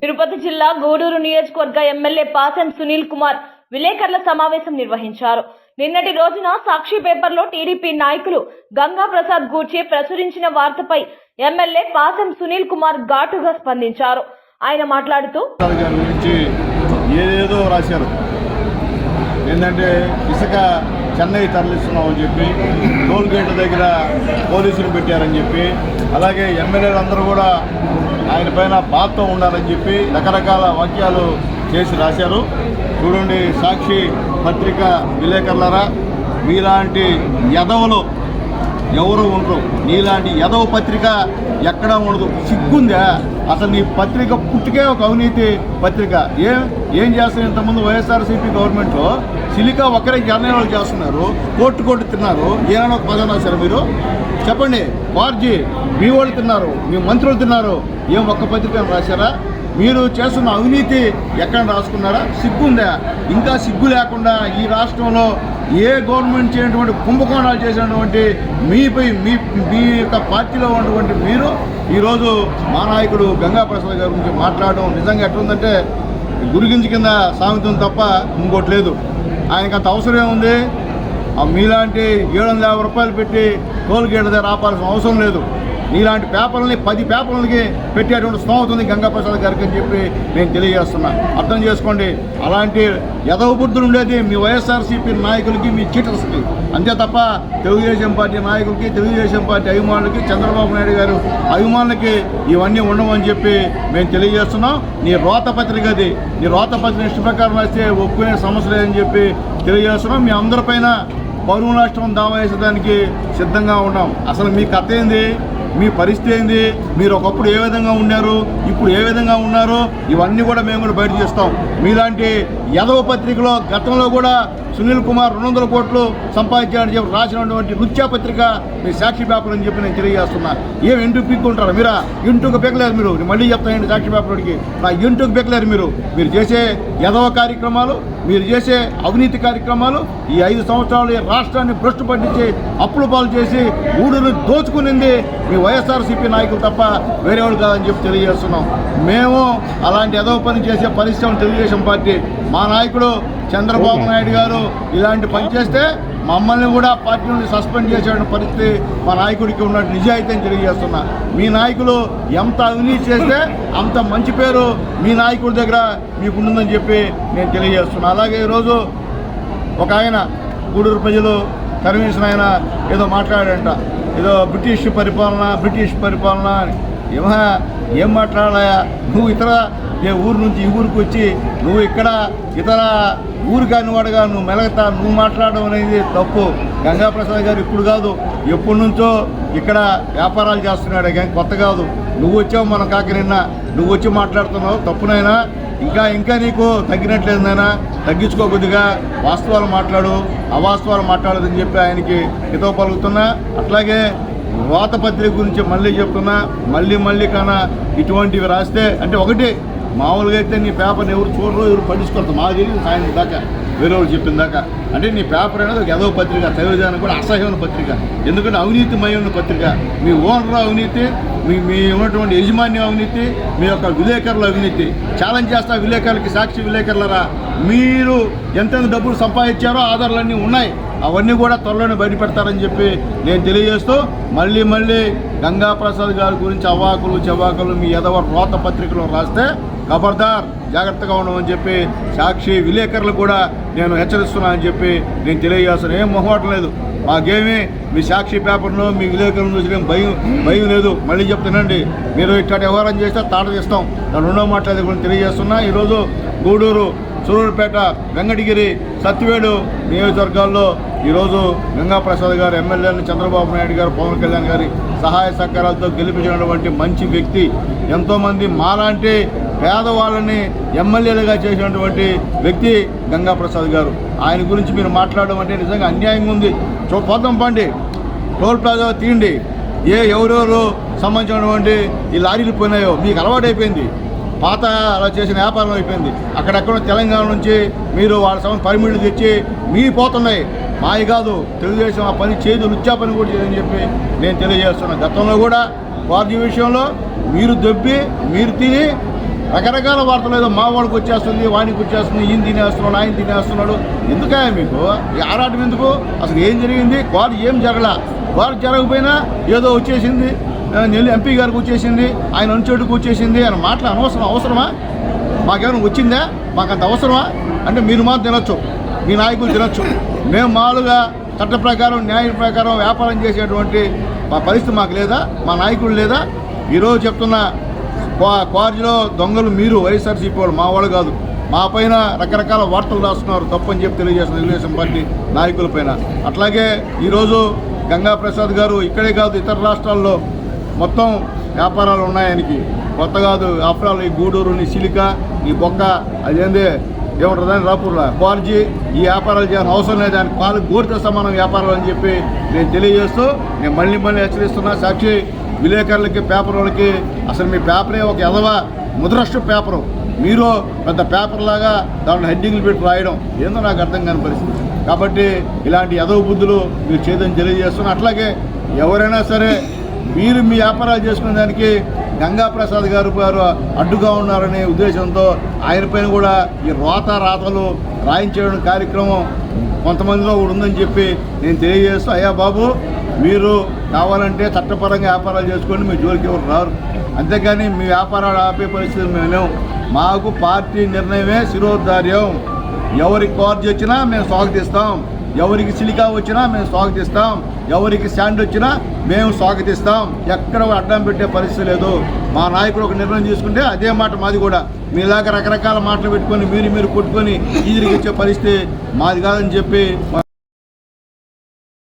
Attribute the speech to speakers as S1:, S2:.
S1: తిరుపతి జిల్లా గూడూరు నియోజకవర్గ ఎమ్మెల్యే పాసెం సునీల్ కుమార్ విలేకరుల సమావేశం నిర్వహించారు. నిన్నటి రోజున సాక్షి పేపర్లో టీడీపీ నాయకులు గంగా ప్రసాద్ గూర్చి ప్రచురించిన వార్తపై ఎమ్మెల్యే పాసం సునీల్ కుమార్ ఘాటుగా స్పందించారు. ఆయన మాట్లాడుతూ
S2: ఏదేదో రాశారు. ఏంటంటే ఇసుక చెన్నై తరలిస్తున్నామని చెప్పి టోల్ గేట్ దగ్గర పోలీసులు పెట్టారని చెప్పి అలాగే ఎమ్మెల్యేలు అందరూ కూడా ఆయన పైన బాధ్యత ఉండాలని చెప్పి రకరకాల వాక్యాలు చేసి రాశారు. చూడండి సాక్షి పత్రిక విలేకరులరా మీలాంటి యదవులు ఎవరు ఉండరు. నీలాంటి యదవ పత్రిక ఎక్కడ ఉండదు. సిగ్గుందా? అసలు నీ పత్రిక పుట్టుకే ఒక అవినీతి పత్రిక. ఏం ఏం చేస్తారు ఇంతకుముందు వైఎస్ఆర్సీపీ గవర్నమెంట్లో సిలికా ఒకరే జర్నల్ చేస్తున్నారు. కోర్టు కోర్టు తిన్నారు. ఏమైనా ఒక పదం రాశారు మీరు? చెప్పండి. వార్జీ మీ వాళ్ళు తిన్నారు. మీ మంత్రులు తిన్నారు. ఏం ఒక్క పత్రిక రాశారా? మీరు చేస్తున్న అవినీతి ఎక్కడ రాసుకున్నారా? సిగ్గుందా? ఇంకా సిగ్గు లేకుండా ఈ రాష్ట్రంలో ఏ గవర్నమెంట్ చేయనటువంటి కుంభకోణాలు చేసినటువంటి మీపై మీ మీ యొక్క పార్టీలో ఉన్నటువంటి మీరు ఈరోజు మా నాయకుడు గంగా ప్రసాద్ గారి గురించి మాట్లాడడం నిజంగా ఎట్లుందంటే గురిగించి కింద సామెతం తప్ప ఇంకోటి లేదు. ఆయనకు అంత అవసరం ఉంది మీలాంటి ఏడు వందల యాభై రూపాయలు పెట్టి టోల్ గేట్ దగ్గర ఆపాల్సిన అవసరం లేదు. నీలాంటి పేపర్లని పది పేపర్లకి పెట్టేటువంటి స్తోమత ఉంది గంగాప్రసాద్ గారికి అని చెప్పి నేను తెలియజేస్తున్నా. అర్థం చేసుకోండి అలాంటి యదవబుద్ధులు ఉండేది మీ వైఎస్ఆర్సీపీ నాయకులకి మీ చీటర్స్కి. అంతే తప్ప తెలుగుదేశం పార్టీ నాయకులకి తెలుగుదేశం పార్టీ అభిమానులకి చంద్రబాబు నాయుడు గారు అభిమానులకి ఇవన్నీ ఉండవని చెప్పి మేము తెలియజేస్తున్నాం. నీ రోత పత్రిక అది. నీ రోత పత్రిక ఇష్ట ప్రకారం వస్తే ఒప్పుకునే సమస్య లేదని చెప్పి తెలియజేస్తున్నాం. మీ అందరిపైన పరువు నష్టం దావా వేసేదానికి సిద్ధంగా ఉన్నాం. అసలు మీ కథ ఏంది? మీ పరిస్థితి ఏంది? మీరు ఒకప్పుడు ఏ విధంగా ఉన్నారు? ఇప్పుడు ఏ విధంగా ఉన్నారు? ఇవన్నీ కూడా మేము కూడా బయట చేస్తాం. మీలాంటి యదవ పత్రికలో గతంలో కూడా సునీల్ కుమార్ రెండు వందల కోట్లు సంపాదించారని చెప్పి రాసినటువంటి నృత్య పత్రిక మీ సాక్షి పేపర్ అని చెప్పి నేను తెలియజేస్తున్నా. ఏం ఇంటికి పీక్కుంటారు? మీరా? ఇంటికి పెక్కలేరు మీరు. మళ్ళీ చెప్తానండి సాక్షి పేపర్కి నా ఇంటికి పెక్కలేరు మీరు. మీరు చేసే యదవ కార్యక్రమాలు మీరు చేసే అవినీతి కార్యక్రమాలు ఈ ఐదు సంవత్సరాలు ఈ రాష్ట్రాన్ని భ్రష్టు పట్టించి అప్పుల పాలు చేసి ఊడును దోచుకునింది మీ వైఎస్ఆర్సీపీ నాయకులు తప్ప వేరే వాళ్ళు కాదని చెప్పి తెలియజేస్తున్నాం. మేము అలాంటి ఎదవ పని చేసే పరిశ్రమ తెలుగుదేశం పార్టీ. మా నాయకుడు చంద్రబాబు నాయుడు గారు ఇలాంటి పని చేస్తే మమ్మల్ని కూడా పార్టీ నుండి సస్పెండ్ చేసేటువంటి పరిస్థితి మా నాయకుడికి ఉన్నట్టు నిజాయితీ అని తెలియజేస్తున్నా. మీ నాయకులు ఎంత అవినీతి చేస్తే అంత మంచి పేరు మీ నాయకుడి దగ్గర మీకు ఉంటుందని చెప్పి నేను తెలియజేస్తున్నా. అలాగే ఈరోజు ఒక ఆయన గూడూరు ప్రజలు కన్వీన్షన్ ఆయన ఏదో మాట్లాడంట ఏదో బ్రిటిష్ పరిపాలన బ్రిటిష్ పరిపాలన అని. ఏమా ఏం మాట్లాడాయా నువ్వు ఇతర ఏ ఊరు నుంచి ఈ ఊరికి వచ్చి నువ్వు ఇక్కడ ఇతర ఊరు కాని వాడుగా నువ్వు మెలగతా నువ్వు మాట్లాడడం అనేది తప్పు. గంగాప్రసాద్ గారు ఇప్పుడు కాదు ఎప్పటి నుంచో ఇక్కడ వ్యాపారాలు చేస్తున్నాడు కానీ కొత్త కాదు. నువ్వు వచ్చావు మనం కాక నిన్న నువ్వు వచ్చి మాట్లాడుతున్నావు తప్పునైనా ఇంకా ఇంకా నీకు తగ్గినట్లేదైనా తగ్గించుకో కొద్దిగా వాస్తవాలు మాట్లాడు అవాస్తవాలు మాట్లాడదని చెప్పి ఆయనకి హితవ పలుకుతున్నా. అట్లాగే వాత పత్రిక గురించి మళ్ళీ చెప్తున్నా మళ్ళీ మళ్ళీ కన్నా ఇటువంటివి రాస్తే అంటే ఒకటి మామూలుగా అయితే నీ పేపర్ని ఎవరు చూడరు ఎవరు పట్టించుకోరు. మాకు తెలియదు సాయం దాకా వేరే వాళ్ళు చెప్పిన దాకా. అంటే నీ పేపర్ అనేది ఒక ఎదవ పత్రిక చదివేదానికి కూడా అసహ్యమైన పత్రిక. ఎందుకంటే అవినీతిమయమైన పత్రిక. మీ ఓనర్ అవినీతి మీ మీ ఉన్నటువంటి యజమాన్యం అవినీతి మీ యొక్క విలేకరుల అవినీతి. ఛాలెంజ్ చేస్తా విలేకరులకి సాక్షి విలేకరులరా? మీరు ఎంతెంత డబ్బులు సంపాదించారో ఆధారాలన్నీ ఉన్నాయి. అవన్నీ కూడా త్వరలోనే బయటపెడతారని చెప్పి నేను తెలియజేస్తూ మళ్ళీ మళ్ళీ గంగా ప్రసాద్ గారి గురించి అవాకులు చవాకులు మీ ఎదవ రోత పత్రికలో రాస్తే ఖబర్దార్ జాగ్రత్తగా ఉండమని చెప్పి సాక్షి విలేకరులు కూడా నేను హెచ్చరిస్తున్నానని చెప్పి నేను తెలియజేస్తాను ఏం మొహమాటం లేదు. మాకేమీ మీ సాక్షి పేపర్ను మీ విలేకరులను చూసి భయం భయం లేదు. మళ్ళీ చెప్తానండి. మీరు ఇట్లా వ్యవహారం చేస్తే తాట తీస్తాం. దాని రెండో మాట్లాడే గురించి తెలియజేస్తున్నా. ఈరోజు గూడూరు సూరూరుపేట వెంకటగిరి సత్యవేడు నియోజకవర్గాల్లో ఈరోజు గంగాప్రసాద్ గారు ఎమ్మెల్యేలు చంద్రబాబు నాయుడు గారు పవన్ కళ్యాణ్ గారి సహాయ సహకారాలతో గెలిపించినటువంటి మంచి వ్యక్తి ఎంతోమంది మాలాంటి పేదవాళ్ళని ఎమ్మెల్యేలుగా చేసినటువంటి వ్యక్తి గంగాప్రసాద్ గారు. ఆయన గురించి మీరు మాట్లాడడం అంటే నిజంగా అన్యాయంగా ఉంది. చూ పోతాం పండి. టోల్ ప్లాజా తీయండి. ఏ ఎవరెవరు సంబంధించినటువంటి ఈ లారీలు పోయినాయో మీకు అలవాటైపోయింది. పాత అలా చేసిన వ్యాపారం అయిపోయింది. అక్కడెక్కడ తెలంగాణ నుంచి మీరు వాళ్ళ సమయం పరిమిళ్ళు తెచ్చి మీ పోతున్నాయి. మాయి కాదు తెలుగుదేశం ఆ పని చేయదు నృత్యా పని కూడా చేయదని చెప్పి నేను తెలియజేస్తున్నాను గతంలో కూడా వార్జీ విషయంలో మీరు దొబ్బి మీరు తిని రకరకాల వార్తలు ఏదో మా వాడికి వచ్చేస్తుంది వాడికి వచ్చేస్తుంది ఈయన తినేస్తున్నాడు ఆయన తినేస్తున్నాడు. ఎందుకా మీకు? ఈ ఆరాటం ఎందుకు? అసలు ఏం జరిగింది? వారు ఏం జరగల? వారు జరగకపోయినా ఏదో వచ్చేసింది. నెల్లి ఎంపీ గారికి వచ్చేసింది ఆయన అంచెడుకు వచ్చేసింది అని మాటలు అనవసరం అవసరమా? మాకేమైనా వచ్చిందా? మాకు అంత అవసరమా? అంటే మీరు మాత్రం తినొచ్చు. మీ నాయకులు తినొచ్చు. మేము మామూలుగా చట్ట ప్రకారం న్యాయ ప్రకారం వ్యాపారం చేసేటువంటి మా పరిస్థితి మాకు లేదా మా నాయకుడు లేదా? ఈరోజు చెప్తున్న క్వారీలో దొంగలు మీరు వైఎస్ఆర్సీపీ వాళ్ళు మా వాళ్ళు కాదు. మా పైన రకరకాల వార్తలు రాస్తున్నారు. తప్పని చెప్పి తెలియజేస్తున్న తెలుగుదేశం పార్టీ నాయకుల పైన. అట్లాగే ఈరోజు గంగా ప్రసాద్ గారు ఇక్కడే కాదు ఇతర రాష్ట్రాల్లో మొత్తం వ్యాపారాలు ఉన్నాయి ఆయనకి. కొత్త కాదు ఆఫ్టర్ ఆల్ ఈ గూడూరు నీ సిలిక నీ బొక్క అదేందే ఏముంటుందని రాపూర్లో? క్వార్జీ ఈ వ్యాపారాలు చేయాలని అవసరం లేదు. ఆయన పాలు గోరితో సమానం వ్యాపారాలు అని చెప్పి నేను తెలియజేస్తూ నేను మళ్ళీ మళ్ళీ హెచ్చరిస్తున్నా. సాక్షి విలేకరులకి పేపర్ వాళ్ళకి అసలు మీ పేపరే ఒక ఎదవ ముద్రష్ట పేపరు. మీరు పెద్ద పేపర్లాగా దాంట్లో హెడ్డింగ్లు పెట్టి రాయడం ఏందో నాకు అర్థం కాని పరిస్థితి. కాబట్టి ఇలాంటి ఎదవ బుద్ధులు మీరు చేయదని తెలియజేస్తున్నా అట్లాగే ఎవరైనా సరే మీరు మీ వ్యాపారాలు చేసుకునే దానికి గంగా ప్రసాద్ గారు గారు అడ్డుగా ఉన్నారనే ఉద్దేశంతో ఆయన పైన కూడా ఈ రోత రాతలు రాయించడం కార్యక్రమం కొంతమందిలో కూడా ఉందని చెప్పి నేను తెలియజేస్తూ అయ్యా బాబు మీరు కావాలంటే చట్టపరంగా వ్యాపారాలు చేసుకోండి మీ జోలికి ఎవరు రారు. అంతేగాని మీ వ్యాపారాలు ఆపే పరిస్థితి మేము లేవు. మాకు పార్టీ నిర్ణయమే శిరోధార్యం. ఎవరికి కార్జ్ వచ్చినా మేము స్వాగతిస్తాం. ఎవరికి సిలికా వచ్చినా మేము స్వాగతిస్తాం. ఎవరికి శాండ్ వచ్చినా మేము స్వాగతిస్తాం. ఎక్కడ అడ్డం పెట్టే పరిస్థితి లేదు. మా నాయకుడు ఒక నిర్ణయం తీసుకుంటే అదే మాట మాది కూడా. మీలాగా రకరకాల మాటలు పెట్టుకొని మీరు మీరు కొట్టుకొని ఈదిరికి ఇచ్చే పరిస్థితి మాది కాదని చెప్పి